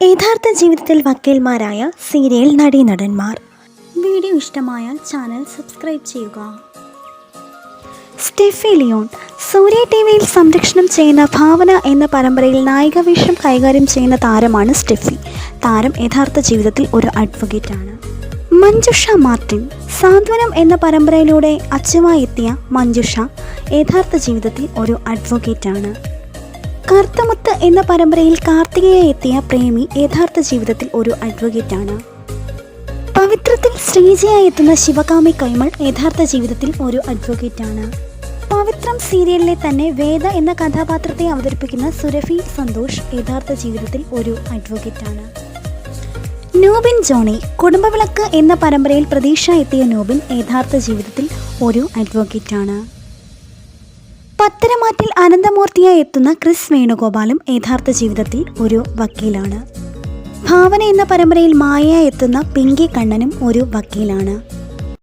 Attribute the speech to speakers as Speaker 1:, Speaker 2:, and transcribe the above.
Speaker 1: യഥാർത്ഥ ജീവിതത്തിൽ വക്കീൽമാരായ സീരിയൽ നടീനടന്മാർ. വീഡിയോ ഇഷ്ടമായാൽ ചാനൽ സബ്സ്ക്രൈബ് ചെയ്യുക. സ്റ്റെഫി ലിയോൺ സൂര്യ ടി വിയിൽ സംരക്ഷണം ചെയ്യുന്ന ഭാവന എന്ന പരമ്പരയിൽ നായികവേഷം കൈകാര്യം ചെയ്യുന്ന താരമാണ് സ്റ്റെഫി. താരം യഥാർത്ഥ ജീവിതത്തിൽ ഒരു അഡ്വക്കേറ്റാണ് മഞ്ജുഷ മാർട്ടിൻ സാന്ത്വനം എന്ന പരമ്പരയിലൂടെ അച്ഛമായി എത്തിയ മഞ്ജുഷ യഥാർത്ഥ ജീവിതത്തിൽ ഒരു അഡ്വക്കേറ്റാണ് കർത്തമുത്ത് എന്ന പരമ്പരയിൽ കാർത്തികയെ എത്തിയ പ്രേമി യഥാർത്ഥ ജീവിതത്തിൽ ഒരു അഡ്വക്കേറ്റാണ് പവിത്രത്തിൽ ശ്രീജയായി എത്തുന്ന ശിവകാമി കൈമൾ യഥാർത്ഥ ജീവിതത്തിൽ ഒരു അഡ്വക്കേറ്റ് ആണ്. പവിത്രം സീരിയലിലെ തന്നെ വേദ എന്ന കഥാപാത്രത്തെ അവതരിപ്പിക്കുന്ന സുരഭി സന്തോഷ് യഥാർത്ഥ ജീവിതത്തിൽ ഒരു അഡ്വക്കേറ്റ് ആണ്. നോബിൻ ജോണി കുടുംബവിളക്ക് എന്ന പരമ്പരയിൽ പ്രതീക്ഷ എത്തിയ നോബിൻ യഥാർത്ഥ ജീവിതത്തിൽ ഒരു അഡ്വക്കേറ്റാണ് പത്തരമാറ്റിൽ അനന്തമൂർത്തിയായി എത്തുന്ന ക്രിസ് വേണുഗോപാലും യഥാർത്ഥ ജീവിതത്തിൽ ഒരു വക്കീലാണ്. ഭാവന എന്ന പരമ്പരയിൽ മായയായി എത്തുന്ന പിങ്കി കണ്ണനും ഒരു വക്കീലാണ്.